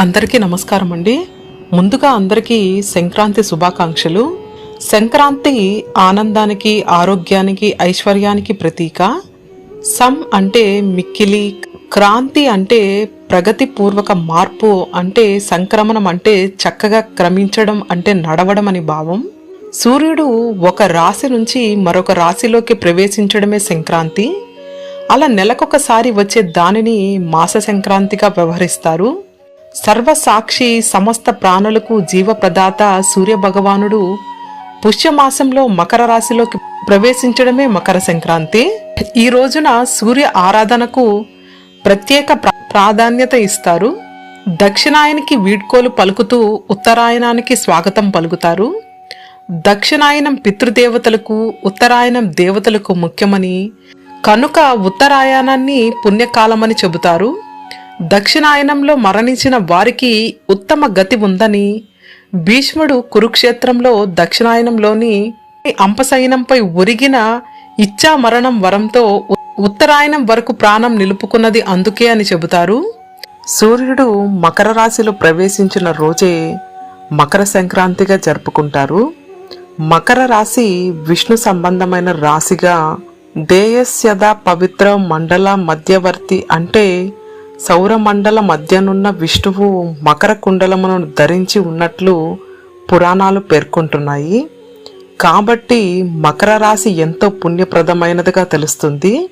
అందరికీ నమస్కారం అండి. ముందుగా అందరికీ సంక్రాంతి శుభాకాంక్షలు. సంక్రాంతి ఆనందానికి ఆరోగ్యానికి ఐశ్వర్యానికి ప్రతీక. సమ్ అంటే మిక్కిలి క్రాంతి అంటే ప్రగతిపూర్వక మార్పు అంటే సంక్రమణం అంటే చక్కగా క్రమించడం అంటే నడవడం అని భావం. సూర్యుడు ఒక రాశి నుంచి మరొక రాశిలోకి ప్రవేశించడమే సంక్రాంతి. అలా నెలకొకసారి వచ్చే దానిని మాస సంక్రాంతిగా వ్యవహరిస్తారు. సర్వసాక్షి సమస్త ప్రాణులకు జీవప్రదాత సూర్య భగవానుడు పుష్యమాసంలో మకర రాశిలోకి ప్రవేశించడమే మకర సంక్రాంతి. ఈ రోజున సూర్య ఆరాధనకు ప్రత్యేక ప్రా- ప్రాధాన్యత ఇస్తారు. దక్షిణాయనికి వీడ్కోలు పలుకుతూ ఉత్తరాయణానికి స్వాగతం పలుకుతారు. దక్షిణాయనం పితృదేవతలకు ఉత్తరాయణం దేవతలకు ముఖ్యమని కనుక ఉత్తరాయణాన్ని పుణ్యకాలమని చెబుతారు. దక్షిణాయనంలో మరణించిన వారికి ఉత్తమ గతి ఉందని భీష్ముడు కురుక్షేత్రంలో దక్షిణాయనంలోని అంపశయనంపై ఒరిగిన ఇచ్చా మరణం వరంతో ఉత్తరాయణం వరకు ప్రాణం నిలుపుకున్నది అందుకే అని చెబుతారు. సూర్యుడు మకర రాశిలో ప్రవేశించిన రోజే మకర సంక్రాంతిగా జరుపుకుంటారు. మకర రాశి విష్ణు సంబంధమైన రాశిగా దేయస్యద పవిత్ర మండల మధ్యవర్తి అంటే సౌరమండల మధ్యనున్న విష్ణువు మకర కుండలమును ధరించి ఉన్నట్లు పురాణాలు పేర్కొంటున్నాయి. కాబట్టి మకర రాశి ఎంతో పుణ్యప్రదమైనదిగా తెలుస్తుంది.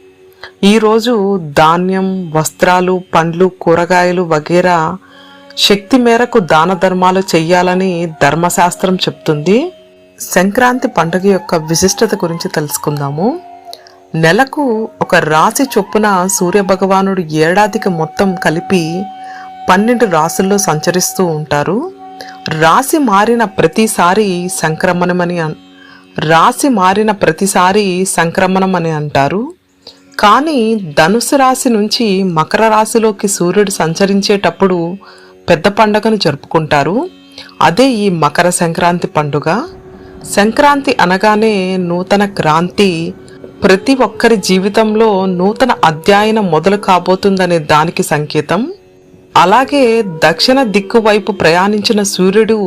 ఈరోజు ధాన్యం వస్త్రాలు పండ్లు కూరగాయలు వగేరా శక్తి మేరకు దాన ధర్మాలు చెయ్యాలని ధర్మశాస్త్రం చెప్తుంది. సంక్రాంతి పండుగ యొక్క విశిష్టత గురించి తెలుసుకుందాము. నెలకు ఒక రాశి చొప్పున సూర్యభగవానుడు ఏడాదికి మొత్తం కలిపి పన్నెండు రాసుల్లో సంచరిస్తూ ఉంటారు. రాశి మారిన ప్రతిసారి సంక్రమణమని అన్- రాశి మారిన ప్రతిసారి సంక్రమణం అని అంటారు. కానీ ధనుసు రాశి నుంచి మకర రాశిలోకి సూర్యుడు సంచరించేటప్పుడు పెద్ద పండుగను జరుపుకుంటారు. అదే ఈ మకర సంక్రాంతి పండుగ. సంక్రాంతి అనగానే నూతన క్రాంతి ప్రతి ఒక్కరి జీవితంలో నూతన అధ్యయనం మొదలు కాబోతుందనే దానికి సంకేతం. అలాగే దక్షిణ దిక్కు వైపు ప్రయాణించిన సూర్యుడు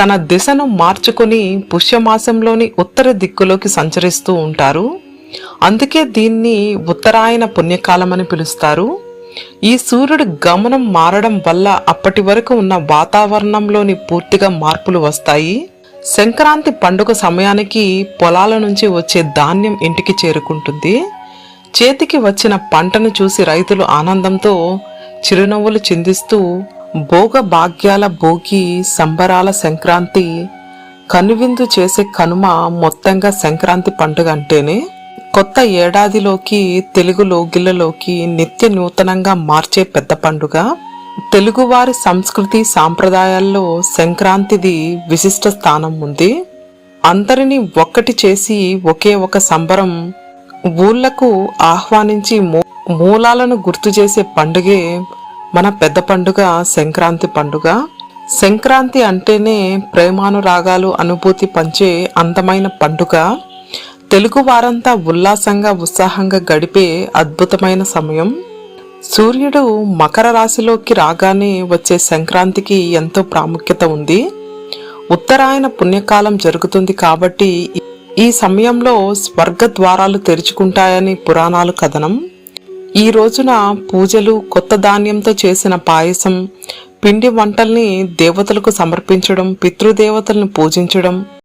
తన దిశను మార్చుకొని పుష్యమాసంలోని ఉత్తర దిక్కులోకి సంచరిస్తూ ఉంటారు. అందుకే దీన్ని ఉత్తరాయణ పుణ్యకాలమని పిలుస్తారు. ఈ సూర్యుడు గమనం మారడం వల్ల అప్పటి వరకు ఉన్న వాతావరణంలోని పూర్తిగా మార్పులు వస్తాయి. సంక్రాంతి పండుగ సమయానికి పొలాల నుంచి వచ్చే ధాన్యం ఇంటికి చేరుకుంటుంది. చేతికి వచ్చిన పంటను చూసి రైతులు ఆనందంతో చిరునవ్వులు చిందిస్తూ భోగ భాగ్యాల భోగి సంబరాల సంక్రాంతి కనువిందు చేసే కనుమ మొత్తంగా సంక్రాంతి పండుగ అంటేనే కొత్త ఏడాదిలోకి తెలుగు లోగిళ్ళలోకి నిత్య నూతనంగా మార్చే పెద్ద పండుగ. తెలుగువారి సంస్కృతి సాంప్రదాయాల్లో సంక్రాంతిది విశిష్ట స్థానం ఉంది. అందరినీ ఒక్కటి చేసి ఒకే ఒక సంబరం ఊళ్ళకు ఆహ్వానించి మూ- మూలాలను గుర్తు చేసే పండుగే మన పెద్ద పండుగ సంక్రాంతి పండుగ. సంక్రాంతి అంటేనే ప్రేమానురాగాలు అనుభూతి పంచే అందమైన పండుగ. తెలుగు వారంతా ఉల్లాసంగా ఉత్సాహంగా గడిపే అద్భుతమైన సమయం. సూర్యుడు మకర రాశిలోకి రాగానే వచ్చే సంక్రాంతికి ఎంతో ప్రాముఖ్యత ఉంది. ఉత్తరాయణ పుణ్యకాలం జరుగుతుంది కాబట్టి ఈ సమయంలో స్వర్గ ద్వారాలు తెరుచుకుంటాయని పురాణాలు కథనం. ఈ రోజున పూజలు కొత్త ధాన్యంతో చేసిన పాయసం పిండి వంటల్ని దేవతలకు సమర్పించడం పితృదేవతలను పూజించడం